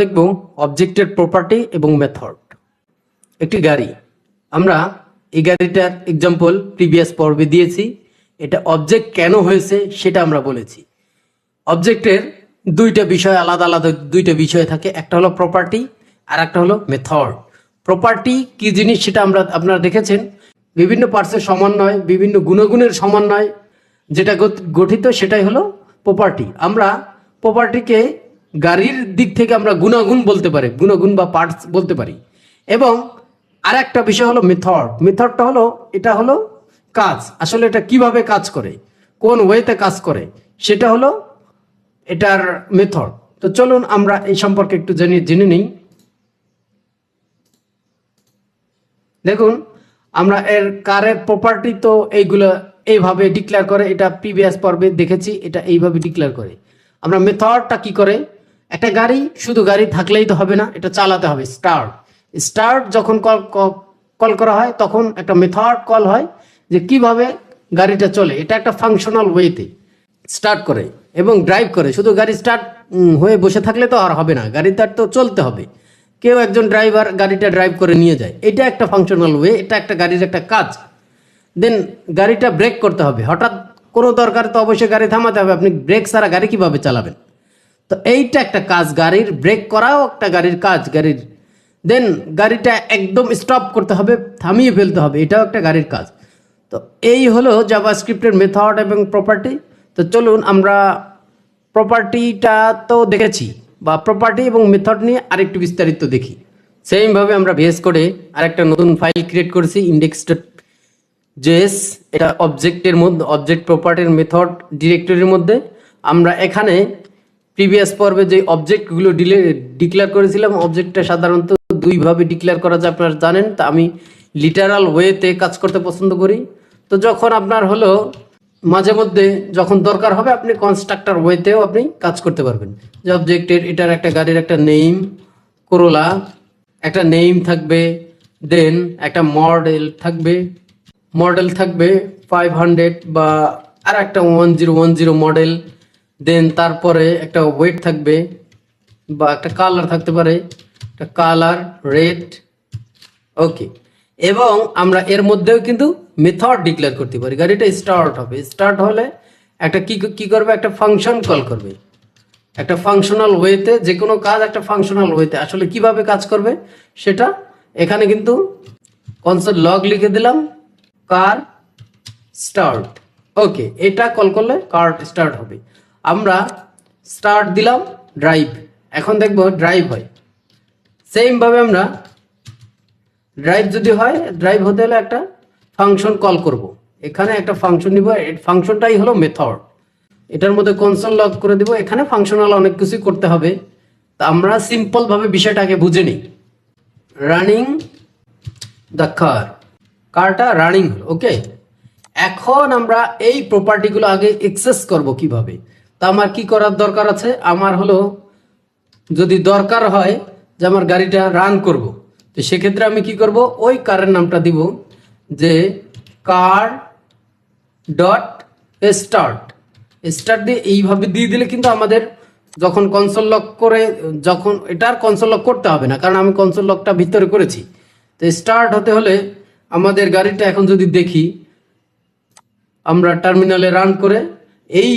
দেখব অবজেক্টের প্রপার্টি এবং মেথড একটি গাড়ি। আমরা এই গাড়িটার এক্সাম্পল প্রিভিয়াস পর্বে দিয়েছি। এটা অবজেক্ট কেন হয়েছে সেটা আমরা বলেছি। অবজেক্টের দুইটা বিষয় আলাদা আলাদা দুইটা বিষয় থাকে। একটা হলো প্রপার্টি আর একটা হলো মেথড প্রপার্টি কি জিনিস সেটা আমরা, আপনারা দেখেছেন? বিভিন্ন পার্টসের সমন্বয়, বিভিন্ন গুণগুণের সমন্বয় যেটা গঠিত সেটাই হলো প্রপার্টি আমরা প্রপার্টিকে গাড়ির দিক থেকে আমরা গুণাগুণ বলতে পারি, গুণাগুণ বা পার্টস বলতে পারি। এবং আর একটা বিষয় হলো মেথড মেথডটা হলো, এটা হলো কাজ। আসলে এটা কীভাবে কাজ করে? কোন ওয়েতে কাজ করে? সেটা হলো এটার মেথড তো চলুন আমরা এই সম্পর্কে একটু জেনে জেনে নিই। দেখুন, আমরা এর কারের প্রপার্টি তো এইগুলো এইভাবে ডিক্লেয়ার করে, এটা প্রিভিয়াস পর্বে দেখেছি, এটা এইভাবে ডিক্লেয়ার করে। আমরা মেথডটা কি করে? একটা গাড়ি, শুধু গাড়ি থাকলেই তো হবে না, এটা চালাতে হবে স্টার্ট স্টার্ট যখন কল কল করা হয়, তখন একটা মেথড কল হয় যে কীভাবে গাড়িটা চলে, এটা একটা ফাংশনাল ওয়েতে স্টার্ট করে এবং ড্রাইভ করে। শুধু গাড়ি স্টার্ট হয়ে বসে থাকলে তো আর হবে না, গাড়ি তার তো চলতে হবে। কেউ একজন ড্রাইভার গাড়িটা ড্রাইভ করে নিয়ে যায়, এটা একটা ফাংশনাল ওয়ে এটা একটা গাড়ির একটা কাজ। দেন গাড়িটা ব্রেক করতে হবে, হঠাৎ কোনো দরকার তো অবশ্যই গাড়ি থামাতে হবে, আপনি ব্রেক ছাড়া গাড়ি কীভাবে চালাবেন? তো এইটা একটা কাজ, গাড়ির ব্রেক করাও একটা গাড়ির কাজ, গাড়ির দেন গাড়িটা একদম স্টপ করতে হবে, থামিয়ে ফেলতে হবে, এটাও একটা গাড়ির কাজ। তো এই হলো জাভা স্ক্রিপ্টের মেথড এবং প্রপার্টি তো চলুন আমরা প্রপার্টিটা তো দেখেছি, বা প্রপার্টি এবং মেথড নিয়ে আরেকটু বিস্তারিত দেখি। সেমভাবে আমরা ভিএস করে আরেকটা নতুন ফাইল ক্রিয়েট করেছি ইন্ডেক্স ডট জেস এটা অবজেক্টের মধ্যে অবজেক্ট প্রপার্টির মেথড ডিরেক্টরির মধ্যে। আমরা এখানে প্রিভিয়াস পর্বে যে অবজেক্টগুলো ডিলে ডিক্লেয়ার করেছিলাম অবজেক্টটা সাধারণত দুইভাবে ডিক্লেয়ার করা যায়, আপনারা জানেন। তা আমি লিটারাল ওয়েতে কাজ করতে পছন্দ করি। তো যখন আপনার হলো, মাঝে মধ্যে যখন দরকার হবে, আপনি কনস্ট্রাক্টর ওয়েতেও আপনি কাজ করতে পারবেন। যে অবজেক্টের এটার একটা গাড়ির একটা নেম করোলা একটা নেম থাকবে দেন একটা মডেল থাকবে মডেল থাকবে ফাইভ হান্ড্রেড বা আর একটা one zero one zero model then তারপরে একটা ওয়েট থাকবে বা একটা কালার থাকতে পারে, একটা কালার রেড ওকে এবং আমরা এর মধ্যেও কিন্তু মেথড ডিক্লেয়ার করতে পারি গাড়িটা স্টার্ট হবে। স্টার্ট হলে একটা কি কি করবে? একটা ফাংশন কল করবে। একটা ফাংশনাল ওয়েতে যে কোনো কাজ একটা ফাংশনাল ওয়েতে আসলে কীভাবে কাজ করবে? সেটা এখানে কিন্তু কনসেপ্ট লগ লিখে দিলাম কার স্টার্ট ওকে এটা কল করলে কার স্টার্ট হবে। আমরা স্টার্ট দিলাম ড্রাইভ এখন দেখব ড্রাইভ হয়। সেম ভাবে আমরা ড্রাইভ যদি হয় ড্রাইভ হতে হলে একটা ফাংশন কল করব। এখানে একটা ফাংশন নিব। ফাংশনটাই হলো মেথড এটার মধ্যে কনসোল লগ করে দিব। এখানে ফাংশনাল অনেক কিছুই করতে হবে। তা আমরা সিম্পল ভাবে বিষয়টাকে বুঝে নিই। রানিং দ্য কার কারটা রানিং ওকে এখন আমরা এই প্রপার্টিগুলো আগে এক্সেস করব কীভাবে? তা আমার কি করার দরকার আছে? আমার হলো, যদি দরকার হয় যে আমার গাড়িটা রান করব, তো সেক্ষেত্রে আমি কি করব? ওই কারের নামটা দিব যে কার ডট স্টার্ট স্টার্ট দিয়ে এইভাবে দিয়ে দিলে কিন্তু আমাদের যখন কনসোল লক করে, যখন এটার কনসোল লক করতে হবে না, কারণ আমি কনসোল লকটা ভিতরে করেছি। তো স্টার্ট হতে হলে আমাদের গাড়িটা এখন যদি দেখি, আমরা টার্মিনালে রান করে, এই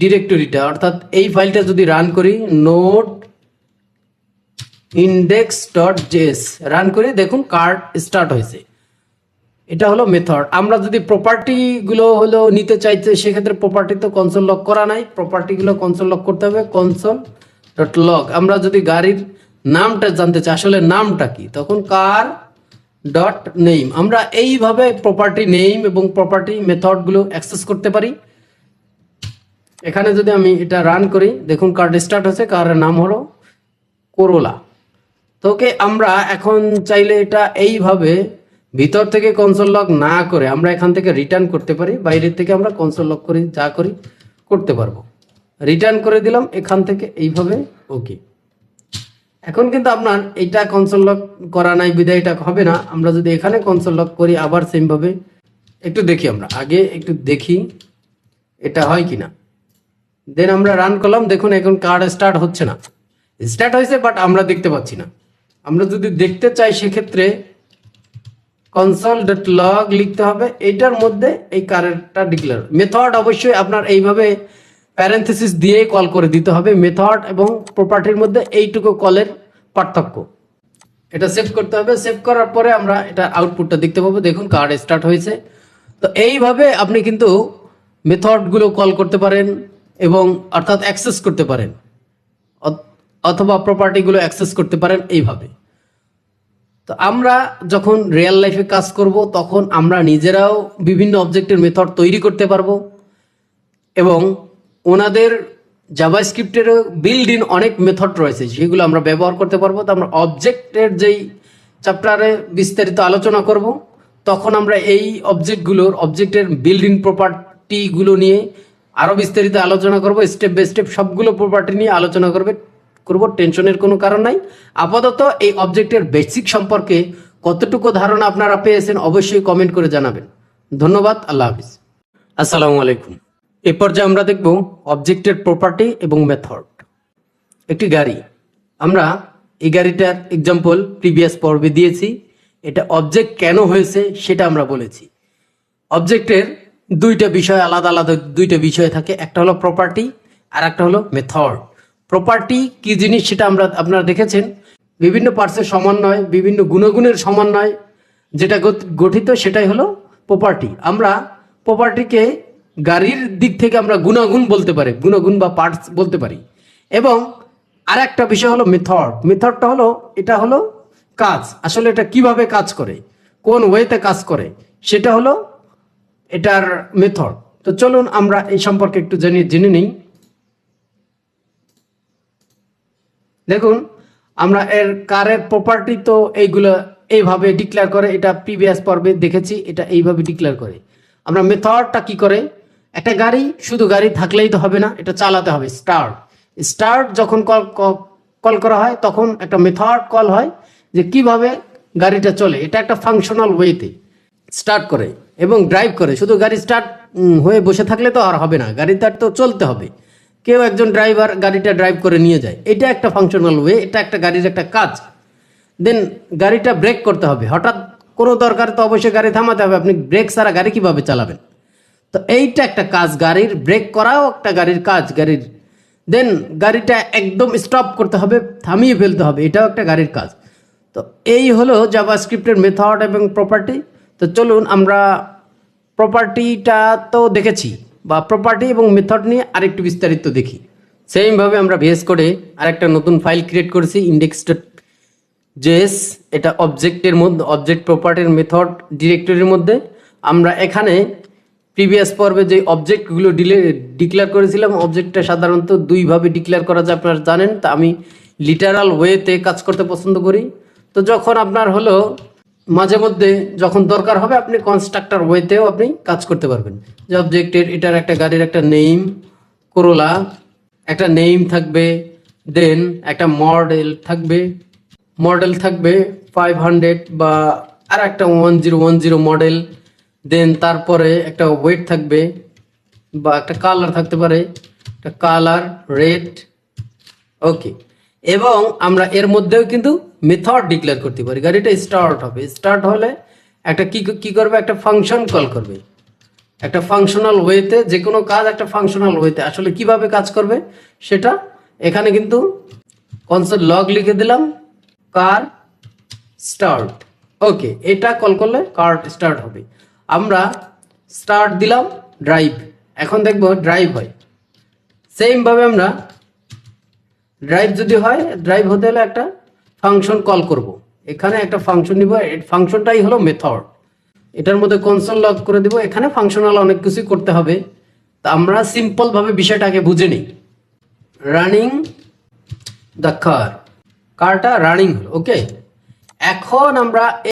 ডিরেক্টরিটা, অর্থাৎ এই ফাইলটা যদি রান করি node index dot JS run করে দেখুন কার্ড স্টার্ট হয়েছে। এটা হলো মেথড আমরা যদি প্রপার্টিগুলো হলো নিতে চাইতে, সেক্ষেত্রে প্রপার্টি তো কনসোল লক করা নাই। প্রপার্টিগুলো কনসোল লক করতে হবে কনসোল ডট লক আমরা যদি গাড়ির নামটা জানতে চাই, আসলে নামটা কি, তখন কার ডট নেইম আমরা এইভাবে প্রপার্টি নেইম এবং প্রপার্টি মেথডগুলো অ্যাক্সেস করতে পারি। এখানে যদি আমি এটা রান করি, দেখুন কার্ড স্টার্ট হচ্ছে কারের নাম হলো করোলা তো ওকে, আমরা এখন চাইলে এটা এইভাবে ভিতর থেকে কনসোল লক না করে আমরা এখান থেকে রিটার্ন করতে পারি, বাইরের থেকে আমরা কনসোল লক করি, যা করি, করতে পারব। রিটার্ন করে দিলাম, এখান থেকে এইভাবে ওকে এখন কিন্তু আপনার এইটা কনসোল লক করা নাই, বিদায় এটা হবে না। আমরা যদি এখানে কনসোল লক করি, আবার সেমভাবে একটু দেখি আমরা। আগে একটু দেখি, এটা হয় কিনা। দেন আমরা রান করলাম, দেখুন এখন কার্ড স্টার্ট হচ্ছে না। স্টার্ট হয়েছে বাট আমরা দেখতে পাচ্ছি না। আমরা যদি দেখতে চাই, সেক্ষেত্রে কনসোল ডট লগ লিখতে হবে। এইটার মধ্যে এই কারেন্টটা ডিক্লেয়ার মেথড অবশ্যই আপনার এইভাবে প্যারেন্থেসিস দিয়ে কল করে দিতে হবে। মেথড এবং প্রপার্টির মধ্যে এইটুকু কলের পার্থক্য। এটা সেভ করতে হবে। সেভ করার পরে আমরা এটা আউটপুটটা দেখতে পাবো। দেখুন কার্ড স্টার্ট হয়েছে। তো এইভাবে আপনি কিন্তু মেথডগুলো কল করতে পারেন। এবং অর্থাৎ অ্যাক্সেস করতে পারেন। অথ- অথবা প্রপার্টিগুলো অ্যাক্সেস করতে পারেন এইভাবে। তো আমরা যখন রিয়েল লাইফে কাজ করব, তখন আমরা নিজেরাও বিভিন্ন অবজেক্টের মেথড তৈরি করতে পারব এবং ওনাদের জাভাস্ক্রিপ্টেরও বিল্ড ইন অনেক মেথড রয়েছে, যেগুলো আমরা ব্যবহার করতে পারব। তো আমরা অবজেক্টের যেই চ্যাপ্টারে বিস্তারিত আলোচনা করব, তখন আমরা এই অবজেক্টগুলোর, অবজেক্টের বিল্ড ইন প্রপার্টিগুলো নিয়ে আরও বিস্তারিত আলোচনা করব স্টেপ বাই স্টেপ সবগুলো প্রপার্টি নিয়ে আলোচনা করবে, করব, টেনশনের কোনো কারণ নাই। আপাতত এই অবজেক্টের বেসিক সম্পর্কে কতটুকু ধারণা আপনারা পেয়েছেন অবশ্যই কমেন্ট করে জানাবেন। ধন্যবাদ, আল্লাহ হাফিজ। আসসালামু আলাইকুম। এ পর্যায়ে আমরা দেখব অবজেক্টের প্রপার্টি এবং মেথড একটি গাড়ি। আমরা এই গাড়িটার এক্সাম্পল প্রিভিয়াস পর্বে দিয়েছি। এটা অবজেক্ট কেন হয়েছে সেটা আমরা বলেছি। অবজেক্টের দুইটা বিষয় আলাদা আলাদা দুইটা বিষয় থাকে। একটা হলো প্রপার্টি আর একটা হলো মেথড প্রপার্টি কি জিনিস সেটা আমরা, আপনারা দেখেছেন? বিভিন্ন পার্টসের সমন্বয়, বিভিন্ন গুণগুণের সমন্বয় যেটা গঠিত, সেটাই হলো প্রপার্টি আমরা প্রপার্টিকে গাড়ির দিক থেকে আমরা গুণাগুণ বলতে পারি, গুণগুণ বা পার্টস বলতে পারি। এবং আর একটা বিষয় হলো মেথড মেথডটা হলো, এটা হলো কাজ। আসলে এটা কীভাবে কাজ করে? কোন ওয়েতে কাজ করে? সেটা হলো এটার মেথড তো চলুন আমরা এই সম্পর্কে একটু জেনে জেনে নিই। দেখুন, আমরা এর কারের প্রপার্টি তো এইগুলো এইভাবে ডিক্লেয়ার করে, এটা প্রিভিয়াস পর্বে দেখেছি, এটা এইভাবে ডিক্লেয়ার করে। আমরা মেথডটা কি করে? একটা গাড়ি, শুধু গাড়ি থাকলেই তো হবে না, এটা চালাতে হবে স্টার্ট স্টার্ট যখন কল কল করা হয়, তখন একটা মেথড কল হয়, যে কীভাবে গাড়িটা চলে, এটা একটা ফাংশনাল ওয়েতে স্টার্ট করে। এবং ড্রাইভ করে। শুধু গাড়ি স্টার্ট হয়ে বসে থাকলে তো আর হবে না। গাড়ি তার তো চলতে হবে। কেউ একজন ড্রাইভার গাড়িটা ড্রাইভ করে নিয়ে যায়। এটা একটা ফাংশনাল ওয়ে এটা একটা গাড়ির একটা কাজ। দেন গাড়িটা ব্রেক করতে হবে। হঠাৎ কোনো দরকার তো অবশ্যই গাড়ি থামাতে হবে। আপনি ব্রেক ছাড়া গাড়ি কীভাবে চালাবেন? তো এইটা একটা কাজ। গাড়ির ব্রেক করাও একটা গাড়ির কাজ, গাড়ির। দেন গাড়িটা একদম স্টপ করতে হবে, থামিয়ে ফেলতে হবে। এটাও একটা গাড়ির কাজ। তো এই হলো জাভাস্ক্রিপ্টের মেথড এবং প্রপার্টি তো চলুন আমরা প্রপার্টিটা তো দেখেছি বা প্রপার্টি এবং মেথড নিয়ে আরেকটু বিস্তারিত দেখি। সেমভাবে আমরা ভিএস করে আরেকটা নতুন ফাইল ক্রিয়েট করেছি ইন্ডেক্স জেস এটা অবজেক্টের মধ্যে অবজেক্ট প্রপার্টির মেথড ডিরেক্টরির মধ্যে। আমরা এখানে প্রিভিয়াস পর্বে যে অবজেক্টগুলো ডিলে ডিক্লেয়ার করেছিলাম অবজেক্টটা সাধারণত দুইভাবে ডিক্লেয়ার করা যায়, আপনারা জানেন। তা আমি লিটারাল ওয়েতে কাজ করতে পছন্দ করি। তো যখন আপনার হলো মাঝে মধ্যে যখন দরকার হবে আপনি কনস্ট্রাক্টর ওয়েতেও আপনি কাজ করতে পারবেন। যে অবজেক্টের এটার একটা গাড়ির একটা নেম করোলা একটা নেম থাকবে দেন একটা মডেল থাকবে মডেল থাকবে ফাইভ হান্ড্রেড বা আর একটা one zero one zero model then তারপরে একটা ওয়েট থাকবে বা একটা কালার থাকতে পারে, একটা কালার রেড ওকে এবং আমরা এর মধ্যেও কিন্তু মেথড ডিক্লেয়ার করতে পারি। গাড়িটা স্টার্ট হবে। স্টার্ট হলে একটা কি কি করবে? একটা ফাংশন কল করবে। একটা ফাংশনাল ওয়েতে যে কোনো কাজ একটা ফাংশনাল ওয়েতে আসলে কীভাবে কাজ করবে? সেটা এখানে কিন্তু কনসোল লগ লিখে দিলাম। কার স্টার্ট ওকে এটা কল করলে কার স্টার্ট হবে। আমরা স্টার্ট দিলাম ড্রাইভ এখন দেখব ড্রাইভ হয়। সেম ভাবে আমরা ড্রাইভ যদি হয় ড্রাইভ হতে হলে একটা ফাংশন কল করব। এখানে একটা ফাংশন নিব ফাংশনটাই হলো মেথড এটার মধ্যে কনসোল লগ করে দিব, এখানে ফাংশনাল অনেক কিছুই করতে হবে। তা আমরা সিম্পলভাবে বিষয়টাকে বুঝে নিই। রানিং দ্য কার কারটা রানিং ওকে এখন আমরা